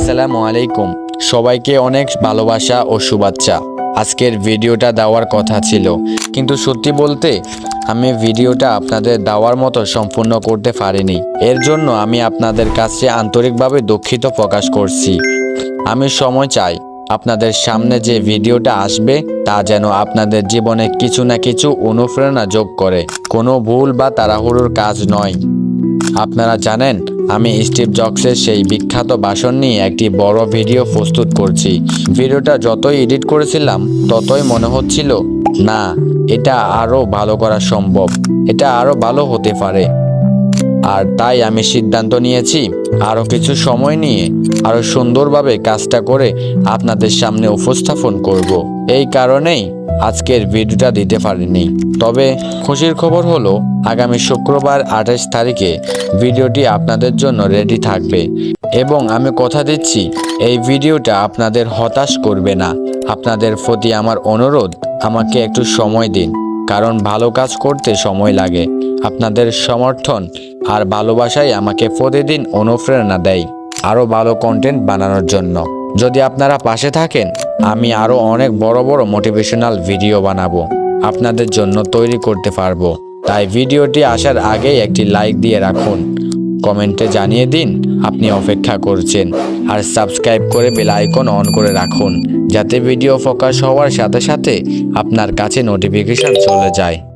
আসসালামু আলাইকুম। সবাইকে অনেক ভালোবাসা ও শুভেচ্ছা। আজকের ভিডিওটা দেওয়ার কথা ছিল। কিন্তু সত্যি বলতে, আমি ভিডিওটা আপনাদের দেওয়ার মতো সম্পূর্ণ করতে পারিনি। এর জন্য আমি আপনাদের কাছে আন্তরিকভাবে দুঃখিত প্রকাশ করছি। আমি সময় চাই আপনাদের সামনে যে ভিডিওটা আসবে, তা যেন আপনাদের জীবনে কিছু না কিছু অনুপ্রেরণা যোগ করে। কোনো ভুল বা তাড়াহুড়োর কাজ নয়। আপনারা জানেন আমি স্টিভ জবসের সেই বিখ্যাত বাসন নিয়ে একটি বড় ভিডিও প্রস্তুত করছি। ভিডিওটা যতই এডিট করেছিলাম, ততই মনে হচ্ছিল, না, এটা আরও ভালো করা সম্ভব। এটা আরও ভালো হতে পারে। আর তাই আমি সিদ্ধান্ত নিয়েছি, আরও কিছু সময় নিয়ে আরও সুন্দরভাবে কাজটা করে আপনাদের সামনে উপস্থাপন করব। এই কারণেই আজকের ভিডিওটা দিতে পারিনি। তবে খুশির খবর হলো আগামী শুক্রবার আঠাশ তারিখে ভিডিওটি আপনাদের জন্য রেডি থাকবে এবং আমি কথা দিচ্ছি, এই ভিডিওটা আপনাদের হতাশ করবে না। আপনাদের প্রতি আমার অনুরোধ, আমাকে একটু সময় দিন, কারণ ভালো কাজ করতে সময় লাগে। আপনাদের সমর্থন আর ভালোবাসাই আমাকে প্রতিদিন অনুপ্রেরণা দেয়, আরও ভালো কন্টেন্ট বানানোর জন্য। যদি আপনারা পাশে থাকেন, আমি আরও অনেক বড় বড় মোটিভেশনাল ভিডিও বানাবো, আপনাদের জন্য তৈরি করতে পারব। তাই ভিডিওটি আসার আগেই একটি লাইক দিয়ে রাখুন। কমেন্টে জানিয়ে দিন আপনি অপেক্ষা করছেন। আর সাবস্ক্রাইব করে বেল আইকন অন করে রাখুন, যাতে ভিডিও ফোকাস হওয়ার সাথে সাথে আপনার কাছে নোটিফিকেশন চলে যায়।